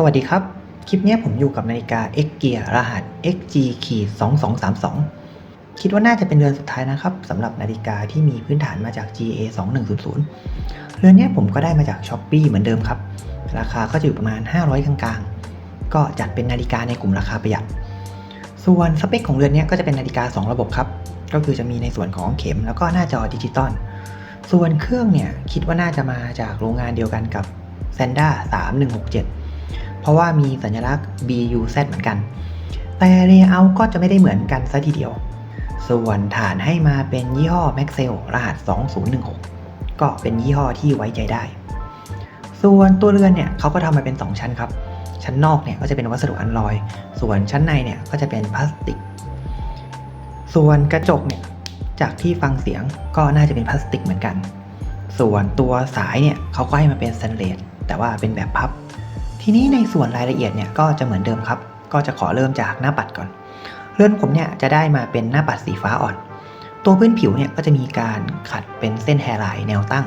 สวัสดีครับ คลิปนี้ผมอยู่กับนาฬิกา X Gear รหัส XG 2232 คิดว่าน่าจะเป็นเรือนสุดท้ายนะครับสำหรับนาฬิกาที่มีพื้นฐานมาจาก GA 2100เรือนนี้ผมก็ได้มาจาก s h อ p e e เหมือนเดิมครับ ราคาก็จะอยู่ประมาณ 500 กลางๆ ก็จัดเป็นนาฬิกาในกลุ่มราคาประหยัด ส่วนสเปคของเรือนนี้ก็จะเป็นนาฬิกา 2 ระบบครับ ก็คือจะมีในส่วนของเข็มแล้วก็หน้าจอดิจิตอล ส่วนเครื่องเนี่ยคิดว่าน่าจะมาจากโรงงานเดียวกันกับ s a n d a 3167 เพราะว่ามีสัญลักษณ์ BUZ เหมือนกัน แต่เลเยอร์ก็จะไม่ได้เหมือนกันซะทีเดียว ส่วนฐานให้มาเป็นยี่ห้อ Maxell รหัส 2016 ก็เป็นยี่ห้อที่ไว้ใจได้ ส่วนตัวเรือนเนี่ยเขาก็ทำมาเป็น 2 ชั้นครับ ชั้นนอกเนี่ยก็จะเป็นวัสดุอัลลอย ส่วนชั้นในเนี่ยก็จะเป็นพลาสติก ส่วนกระจกเนี่ยจากที่ฟังเสียงก็น่าจะเป็นพลาสติกเหมือนกัน ส่วนตัวสายเนี่ยเขาก็ให้มาเป็นสแตนเลสแต่ว่าเป็นแบบพับ ทีนี้ในส่วนรายละเอียดเนี่ยก็จะเหมือนเดิมครับ ก็จะขอเริ่มจากหน้าปัดก่อนเรือนผมเนี่ยจะได้มาเป็นหน้าปัดสีฟ้าอ่อน ตัวพื้นผิวเนี่ยก็จะมีการขัดเป็นเส้นแฮร์ไลน์แนวตั้ง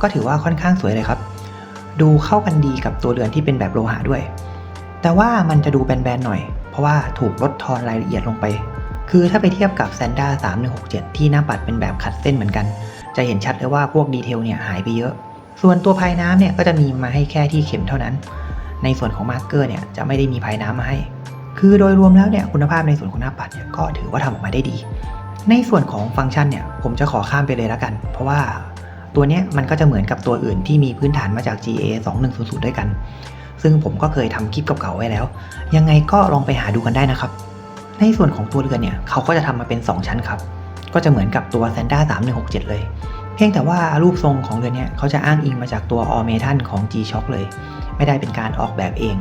ก็ถือว่าค่อนข้างสวยเลยครับ ดูเข้ากันดีกับตัวเรือนที่เป็นแบบโลหะด้วย แต่ว่ามันจะดูแบนๆหน่อย เพราะว่าถูกลดทอนรายละเอียดลงไป คือถ้าไปเทียบกับ s a n d a 3167 ที่หน้าปัดเป็นแบบขัดเส้นเหมือนกัน จะเห็นชัดเลยว่าพวกดีเทลเนี่ยหายไปเยอะ ส่วนตัวภายน้ำเนี่ยก็จะมีมาให้แค่ที่เข็มเท่านั้น ในส่วนของมาร์กเกอร์เนี่ยจะไม่ได้มีภายน้ำมาให้ คือโดยรวมแล้วเนี่ยคุณภาพในส่วนของหน้าปัดเนี่ยก็ถือว่าทำออกมาได้ดี ในส่วนของฟังก์ชันเนี่ยผมจะขอข้ามไปเลยแล้วกัน เพราะว่าตัวเนี้ยมันก็จะเหมือนกับตัวอื่นที่มีพื้นฐานมาจาก GA 2100ด้วยกัน ซึ่งผมก็เคยทำคลิปเก่าๆไว้แล้ว ยังไงก็ลองไปหาดูกันได้นะครับ ในส่วนของตัวเรือนเนี่ยเขาก็จะทำมาเป็น 2 ชั้นครับ ก็จะเหมือนกับตัว s a n d a 3167 เลย พียงแต่ว่ารูปทรงของเรือนนี่ยเขาจะอ้างอิงมาจากตัว All Metal ของ G-Shock เลย ไม่ได้เป็นการออกแบบเอง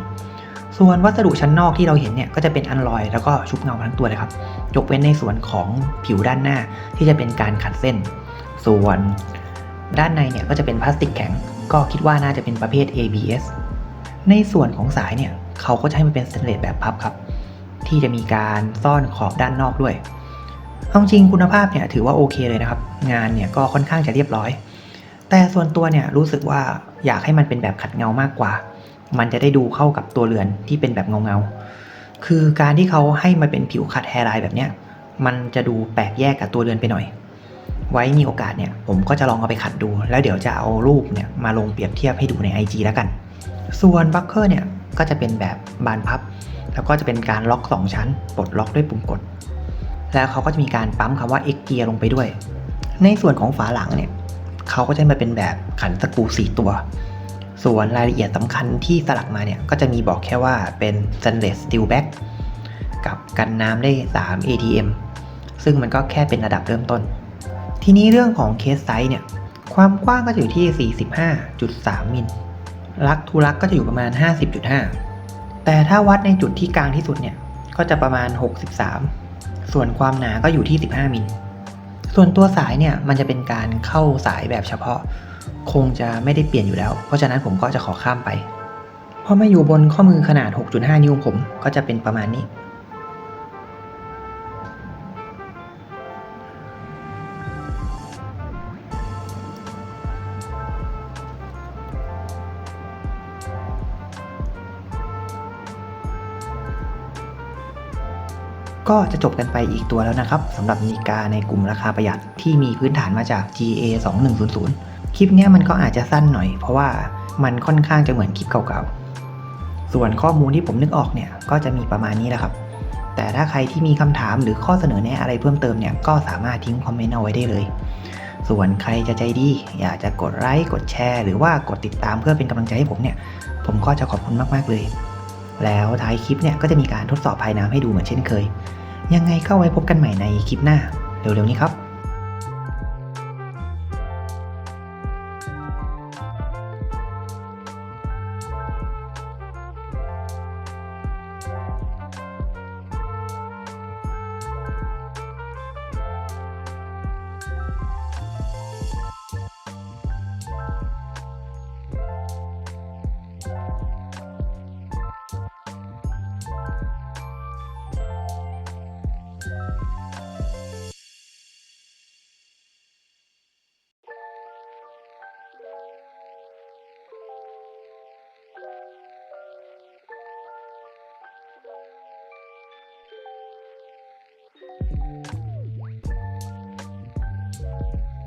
ส่วนวัสดุชั้นนอกที่เราเห็นเนี่ยก็จะเป็นอันลอยแล้วก็ชุบเงาทั้งตัวเลยครับ ยกเว้นในส่วนของผิวด้านหน้าที่จะเป็นการขัดเส้น ส่วนด้านในเนี่ยก็จะเป็นพลาสติกแข็ง ก็คิดว่าน่าจะเป็นประเภท ABS ในส่วนของสายเนี่ยเขาก็จะให้มันเป็นสแตนเลสแบบพับครับ ที่จะมีการซ่อนขอบด้านนอกด้วย เอาจริงคุณภาพเนี่ยถือว่าโอเคเลยนะครับ งานเนี่ยก็ค่อนข้างจะเรียบร้อย แต่ส่วนตัวเนี่ยรู้สึกว่าอยากให้มันเป็นแบบขัดเงามากกว่า มันจะได้ดูเข้ากับตัวเรือนที่เป็นแบบเงาเงาๆคือการที่เขาให้มาเป็นผิวขัดแฮร์ไลน์แบบเนี้ยมันจะดูแปลกแยกกับตัวเรือนไปหน่อย ไว้มีโอกาสเนี่ยผมก็จะลองเอาไปขัดดู แล้วเดี๋ยวจะเอารูปเนี่ยมาลงเปรียบเทียบให้ดูใน IG แล้วกัน ส่วนบัคเกอร์เนี่ยก็จะเป็นแบบบานพับ แล้วก็จะเป็นการล็อก 2 ชั้น ปลดล็อกด้วยปุ่มกด แล้วเขาก็จะมีการปั๊มคำว่า X Gear ลงไปด้วย ในส่วนของฝาหลังเนี่ยเขาก็จะมาเป็นแบบขันสกรู4ตัว ส่วนรายละเอียดสำคัญที่สลักมาเนี่ยก็จะมีบอกแค่ว่าเป็น stainless steel back กับกันน้ำได้ 3 ATM ซึ่งมันก็แค่เป็นระดับเริ่มต้น ทีนี้เรื่องของเคสไซส์เนี่ยความกว้างก็จะอยู่ที่ 45.3 มิลลักทูลักก็จะอยู่ประมาณ 50.5 แต่ถ้าวัดในจุดที่กลางที่สุดเนี่ยก็จะประมาณ 63 ส่วนความหนาก็อยู่ที่ 15 มิล ส่วนตัวสายเนี่ยมันจะเป็นการเข้าสายแบบเฉพาะ คงจะไม่ได้เปลี่ยนอยู่แล้ว เพราะฉะนั้นผมก็จะขอข้ามไปพอมาอยู่บนข้อมือขนาด 6.5 นิ้วผมก็จะเป็นประมาณนี้ ก็จะจบกันไปอีกตัวแล้วนะครับสำหรับนาฬิกาในกลุ่มราคาประหยัดที่มีพื้นฐานมาจาก GA 2100คลิปนี้มันก็อาจจะสั้นหน่อย เพราะว่ามันค่อนข้างจะเหมือนคลิปเก่าๆ ส่วนข้อมูลที่ผมนึกออกเนี่ยก็จะมีประมาณนี้แหละครับ แต่ถ้าใครที่มีคำถามหรือข้อเสนอแนะอะไรเพิ่มเติมเนี่ยก็สามารถทิ้งคอมเมนต์เอาไว้ได้เลย ส่วนใครจะใจดี อยากจะกดไลค์กดแชร์ หรือว่ากดติดตามเพื่อเป็นกำลังใจให้ผมเนี่ย ผมก็จะขอบคุณมากๆเลยแล้วท้ายคลิปเนี่ยก็จะมีการทดสอบภายน้ำให้ดูเหมือนเช่นเคย ยังไงก็ไว้พบกันใหม่ในคลิปหน้า เร็วๆนี้ครับ